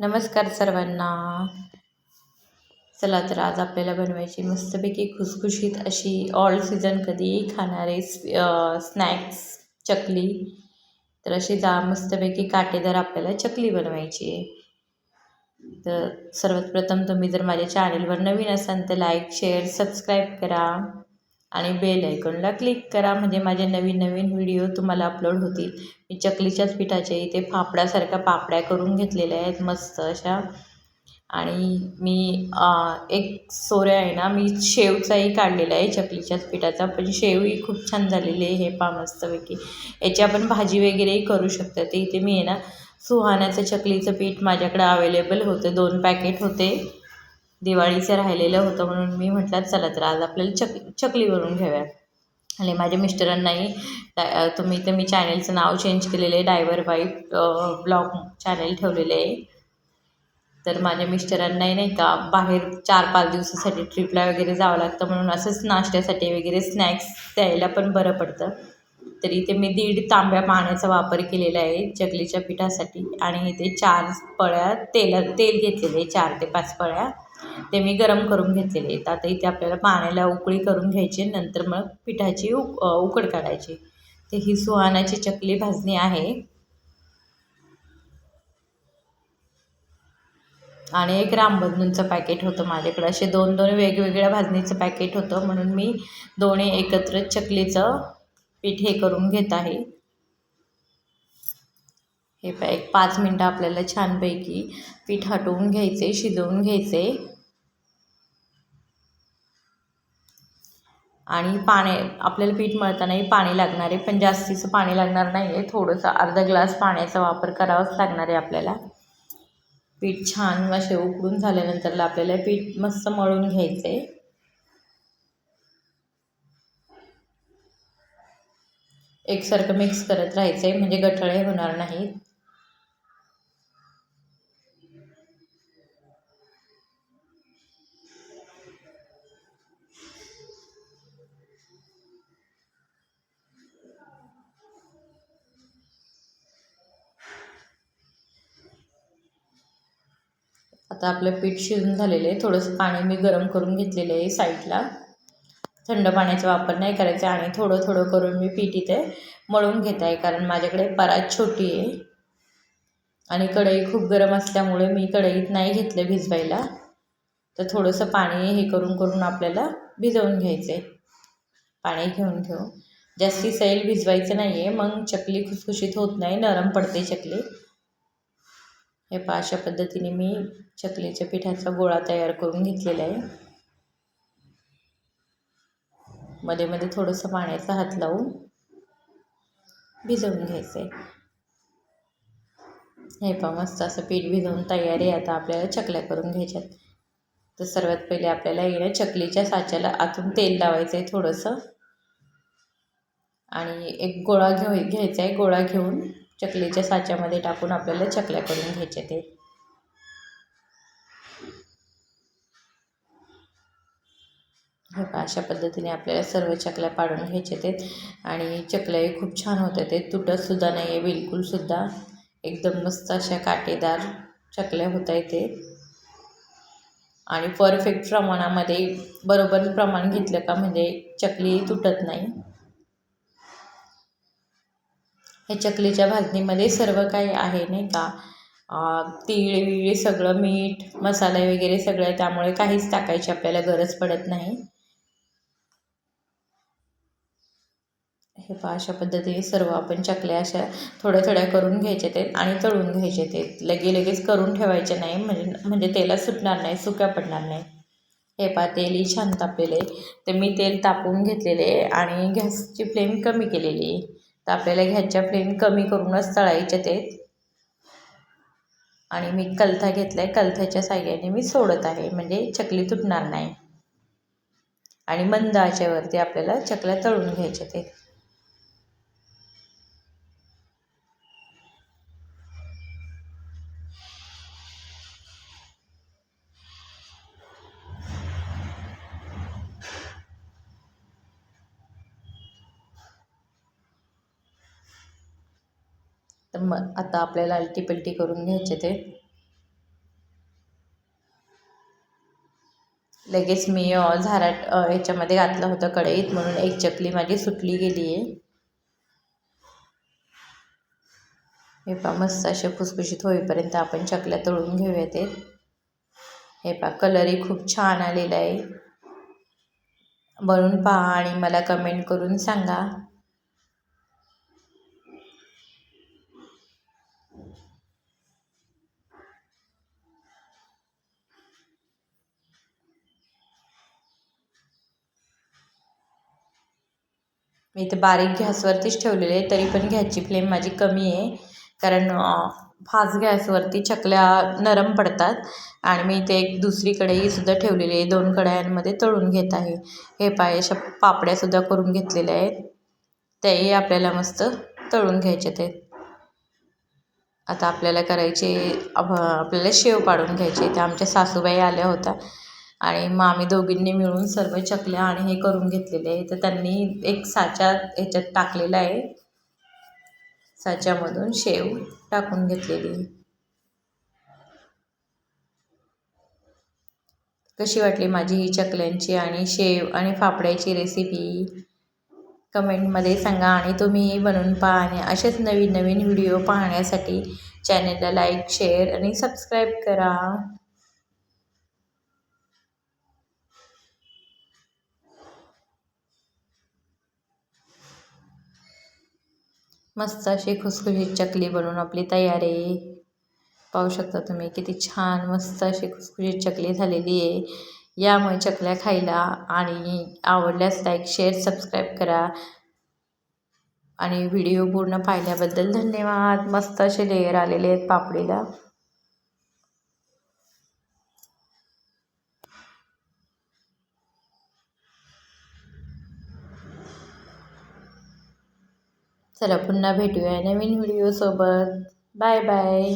नमस्कार सर्वांना. चला तर आज आपल्याला बनवायची मस्तपैकी खुसखुशीत अशी ऑल सीझन कधीही खाणारे स्नॅक्स चकली. तर अशी जा मस्तपैकी काटेदार आपल्याला चकली बनवायची आहे. तर सर्वात प्रथम तुम्ही जर माझ्या चॅनेलवर नवीन असाल तर लाईक शेअर सबस्क्राईब करा. आणि बेल आयकॉनला क्लिक करा. म्हणजे माझे नवीन नवीन व्हिडिओ तुम्हाला अपलोड होतील. मी चकलीच्याच पिठाच्या इथे फापड्यासारख्या पापड्या करून घेतलेल्या आहेत. मस्त अशा. आणि मी एक सोऱ्या आहे ना मी शेवचाही काढलेला आहे चकलीच्याच पिठाचा. पण शेवही खूप छान झालेली आहे. हे पा मस्तपैकी. याची आपण भाजी वगैरेही करू शकतो. ते इथे मी आहे ना सुहाण्याचं चकलीचं पीठ माझ्याकडे अवेलेबल होतं. दोन पॅकेट होते. दिवाळीचं राहिलेलं होतं म्हणून मी म्हटलं चला तर आज आपल्याला चक चकली बनवून घेऊया. आणि माझ्या मिस्टरांनाही डाय तुम्ही तर मी चॅनेलचं नाव चेंज केलेलं आहे डायवर वाईफ ब्लॉग चॅनेल ठेवलेले आहे. तर माझ्या मिस्टरांनाही नाही का बाहेर चार पाच दिवसासाठी ट्रिपला वगैरे जावं लागतं म्हणून असंच नाश्त्यासाठी वगैरे स्नॅक्स द्यायला पण बरं पडतं. तर इथे मी दीड तांब्या पाण्याचा वापर केलेला आहे चकलीच्या पिठासाठी. आणि इथे चार पळ्या तेला तेल घेतलेले आहे चार ते पाच पळ्या. ते मी गरम करून घेतलेले आहेत. आता इथे आपल्याला पाण्याला उकळी करून घ्यायची नंतर मग पिठाची उक उकड काढायची. ते ही सुहानाची चकली भाजणी आहे. आणि एक रामबंधूंचं पॅकेट होतं माझ्याकडे. असे दोन दोन वेगवेगळ्या भाजणीचं पॅकेट होतं. म्हणून मी दोन्ही एकत्र चकलीचं पीठ हे करून घेत आहे. हे पा एक पाच मिनटं आपल्याला छानपैकी पीठ हटवून घ्यायचे शिजवून घ्यायचे. आणि पाणी आपल्याला पीठ मळतानाही पाणी लागणार आहे. पण जास्तीचं पाणी लागणार नाही आहे थोडंसं अर्धा ग्लास पाण्याचा वापर करावाच लागणार आहे आपल्याला. पीठ छान असे उकडून झाल्यानंतरला आपल्याला पीठ मस्त मळून घ्यायचं आहे एकसारखं मिक्स करत राहायचं आहे म्हणजे गठळे होणार नाहीत. आता आपलं पीठ शिजून झालेलं आहे. थोडंसं पाणी मी गरम करून घेतलेलं आहे साईडला. थंड पाण्याचा वापर नाही करायचा आणि थोडं थोडं करून मी पीठ इथे मळून घेत आहे. कारण माझ्याकडे परात छोटी आहे. आणि कढई खूप गरम असल्यामुळे मी कढईत नाही घेतलं भिजवायला. तर थोडंसं पाणी हे करून करून आपल्याला भिजवून घ्यायचं आहे पाणी घेऊन घेऊ. जास्ती सैल भिजवायचं नाही आहे मग चकली खुसखुशीत होत नाही. नरम पडते चकली. हे पा अशा पद्धतीने मी चकलीच्या पिठाचा गोळा तयार करून घेतलेला आहे. मध्ये मध्ये थोडंसं पाण्याचा हात लावून भिजवून घ्यायचं आहे हे पा मस्त असं पीठ भिजवून तयार आहे. आता आपल्याला चकल्या करून घ्यायच्यात. तर सर्वात पहिले आपल्याला येणं चकलीच्या साच्याला आतून तेल लावायचं आहे थोडंसं. आणि एक गोळा घेऊ घ्यायचा आहे गोळा घेऊन चकलीच्या साच्यामध्ये टाकून आपल्याला चकल्या करून घ्यायच्या ते हे अशा पद्धतीने आपल्याला सर्व चकल्या पाडून घ्यायचे ते आणि चकल्याही खूप छान होत्या ते तुटतसुद्धा नाही आहे बिलकुलसुद्धा एकदम मस्त अशा काटेदार चकल्या होत आहेत ते आणि परफेक्ट प्रमाणामध्ये बरोबर प्रमाण घेतलं का म्हणजे चकली तुटत नाही. हे चकलीच्या भाजणीमध्ये सर्व काही आहे नाही का? तीळ विळ सगळं मीठ मसाले वगैरे सगळं त्यामुळे काहीच टाकायची आपल्याला गरज पडत नाही. हे पहा अशा पद्धतीने सर्व आपण चकल्या अशा थोड्या थोड्या करून घ्यायचे ते आणि तळून घ्यायचे ते. लगे लगेच करून ठेवायचे नाही म्हणजे म्हणजे तेला सुटणार नाही सुक्या पडणार नाही. हे पहा तेलही छान तापलेले तर मी तेल तापवून घेतलेले आणि गॅसची फ्लेम कमी केलेली आहे. तर आपल्याला घ्यायच्या फ्लेम कमी करूनच तळायचे ते. आणि मी कलथा घेतला आहे कलथ्याच्या साह्याने मी सोडत आहे. म्हणजे चकली तुटणार नाही. आणि मंद आचेवरती आपल्याला चकल्या तळून घ्यायचे ते. तर मग आता आपल्याला अलटी पलटी करून घ्यायचे ते. लगेच मी झाराट याच्यामध्ये घातलं होतं कढईत म्हणून एक चकली माझी सुटली गेली आहे. हे पा मस्त असे फुसफुशीत होईपर्यंत आपण चकल्या तळून घेऊया ते. हे पा कलरही खूप छान आलेला आहे. बनवून पहा आणि मला कमेंट करून सांगा. मी इथे बारीक गॅसवरतीच ठेवलेले आहे तरी पण गॅसची फ्लेम माझी कमी आहे. कारण फास्ट गॅसवरती चकल्या नरम पडतात आणि मी इथे एक दुसरी कढईसुद्धा ठेवलेली आहे दोन कढयांमध्ये तळून घेत आहे. हे पाय अशा पापड्यासुद्धा करून घेतलेल्या आहेत. त्याही आपल्याला मस्त तळून घ्यायचे ते. आता आपल्याला करायचे आपल्याला शेव पाडून घ्यायचे. त्या आमच्या सासूबाई आल्या होत्या. आणि मग आम्ही दोघींनी मिळून सर्व चकल्या आणि हे करून घेतलेले आहे. तर त्यांनी एक साच्या ह्याच्यात टाकलेला आहे. साच्यामधून शेव टाकून घेतलेली कशी वाटली माझी ही चकल्यांची आणि शेव आणि फाफड्याची रेसिपी कमेंटमध्ये सांगा आणि तुम्ही बनवून पहा आणि असेच नवीन नवीन व्हिडिओ पाहण्यासाठी चॅनलला लाईक शेअर आणि सबस्क्राईब करा. मस्त अशी खुसखुशीत चकली बनवून आपली तयार आहे. पाहू शकता तुम्ही किती छान मस्त अशी खुसखुशीत चकली झालेली आहे. यामुळे चकल्या खायला आणि आवडल्यास लाईक शेअर सबस्क्राईब करा. आणि व्हिडिओ पूर्ण पाहिल्याबद्दल धन्यवाद. मस्त असे लेयर आलेले आहेत पापडीला. चला पुन्हा भेटूया नवीन व्हिडिओसोबत. Bye bye.